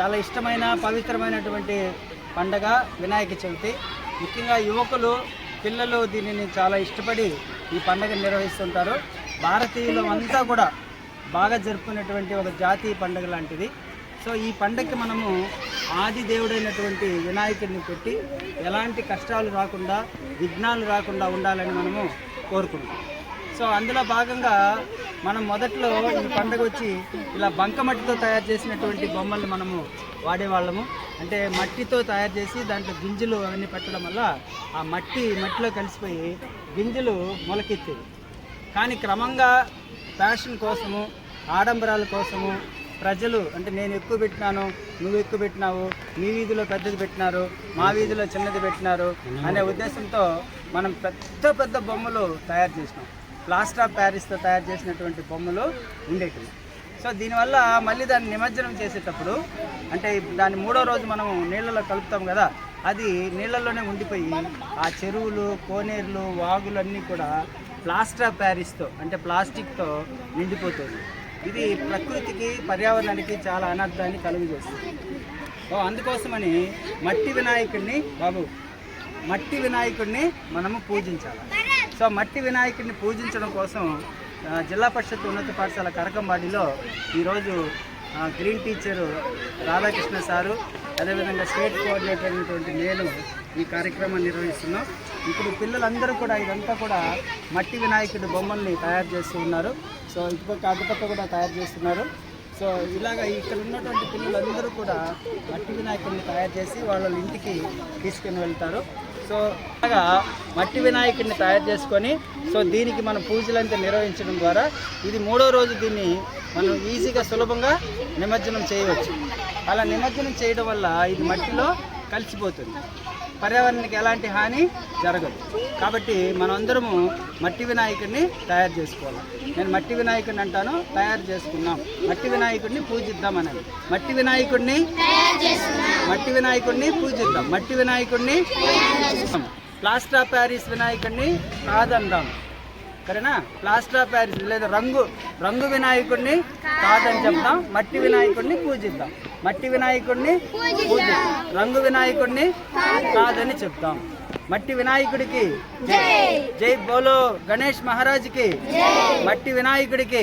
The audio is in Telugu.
చాలా ఇష్టమైన పవిత్రమైనటువంటి పండగ వినాయక చవితి. ముఖ్యంగా యువకులు పిల్లలు దీనిని చాలా ఇష్టపడి ఈ పండుగ నిర్వహిస్తుంటారు. భారతీయులు అంతా కూడా బాగా జరుపుకునేటువంటి ఒక జాతీయ పండుగ లాంటిది. సో ఈ పండుగకి మనము ఆది దేవుడైనటువంటి వినాయకుడిని పెట్టి ఎలాంటి కష్టాలు రాకుండా విఘ్నాలు రాకుండా ఉండాలని మనము కోరుకుంటాం సో అందులో భాగంగా మనం మొదట్లో ఈ పండుగ వచ్చి ఇలా బంకమట్టితో తయారు చేసినటువంటి బొమ్మల్ని మనము వాడేవాళ్ళము. అంటే మట్టితో తయారు చేసి దాంట్లో గింజలు అవన్నీ పెట్టడం వల్ల ఆ మట్టి మట్టిలో కలిసిపోయి గింజలు మొలకెత్తేవి. కానీ క్రమంగా ఫ్యాషన్ కోసము ఆడంబరాల కోసము ప్రజలు అంటే నేను ఎక్కువ పెట్టినాను నువ్వు ఎక్కువ పెట్టినావు మీ వీధిలో పెద్దది పెట్టినారు మా వీధిలో చిన్నది పెట్టినారు అనే ఉద్దేశంతో మనం పెద్ద పెద్ద బొమ్మలు తయారు చేసినాం. ప్లాస్టర్ ఆఫ్ ప్యారిస్తో తయారు చేసినటువంటి బొమ్మలు ఉండేటివి. సో దీనివల్ల మళ్ళీ దాన్ని నిమజ్జనం చేసేటప్పుడు అంటే దాన్ని మూడో రోజు మనం నీళ్ళలో కలుపుతాం కదా అది నీళ్ళల్లోనే ఉండిపోయి ఆ చెరువులు కోనేరులు వాగులు అన్నీ కూడా ప్లాస్టర్ ఆఫ్ ప్యారిస్తో అంటే ప్లాస్టిక్తో నిండిపోతుంది. ఇది ప్రకృతికి పర్యావరణానికి చాలా అనర్థాన్ని కలుగజేస్తుంది. ఓ అందుకోసమని మట్టి వినాయకుడిని బాబు మట్టి వినాయకుడిని మనము పూజించాలి. సో మట్టి వినాయకుడిని పూజించడం కోసం జిల్లా పరిషత్ ఉన్నత పాఠశాల కరకంబాడిలో ఈరోజు గ్రీన్ టీచరు రాధాకృష్ణ సారు అదేవిధంగా స్టేట్ కోఆర్డినేటర్ అయినటువంటి నేను ఈ కార్యక్రమాన్ని నిర్వహిస్తున్నాం. ఇప్పుడు పిల్లలందరూ కూడా ఇదంతా కూడా మట్టి వినాయకుడి బొమ్మల్ని తయారు చేస్తూ ఉన్నారు. సో ఇటుపక్క అటుపక్క కూడా తయారు చేస్తున్నారు. సో ఇలాగ ఇక్కడ ఉన్నటువంటి పిల్లలందరూ కూడా మట్టి వినాయకుడిని తయారు చేసి వాళ్ళ ఇంటికి తీసుకుని వెళ్తారు. సో అలాగా మట్టి వినాయకుడిని తయారు చేసుకొని సో దీనికి మనం పూజలంతా నిర్వహించడం ద్వారా ఇది మూడో రోజు దీన్ని మనం ఈజీగా సులభంగా నిమజ్జనం చేయవచ్చు. అలా నిమజ్జనం చేయడం వల్ల ఇది మట్టిలో కలిసిపోతుంది. పర్యావరణానికి ఎలాంటి హాని జరగదు. కాబట్టి మనమందరము మట్టి వినాయకుడిని తయారు చేసుకోవాలి. నేను మట్టి వినాయకుడిని అంటాను తయారు చేసుకున్నాం. మట్టి వినాయకుడిని అనేది మట్టి వినాయకుడిని మట్టి వినాయకుడిని పూజిద్దాం. మట్టి వినాయకుడిని ప్లాస్టర్ ఆఫ్ ప్యారిస్ వినాయకుడిని కాదందాం. సరేనా? ప్లాస్టర్ ఆఫ్ ప్యారిస్ లేదా రంగు రంగు వినాయకుడిని కాదని చెప్తాం మట్టి వినాయకుడిని పూజిద్దాం. మట్టి వినాయకుడిని రంగు వినాయకుడిని కాదని చెప్తాం మట్టి వినాయకుడికి జై బోలో గణేష్ మహారాజ్కి మట్టి వినాయకుడికి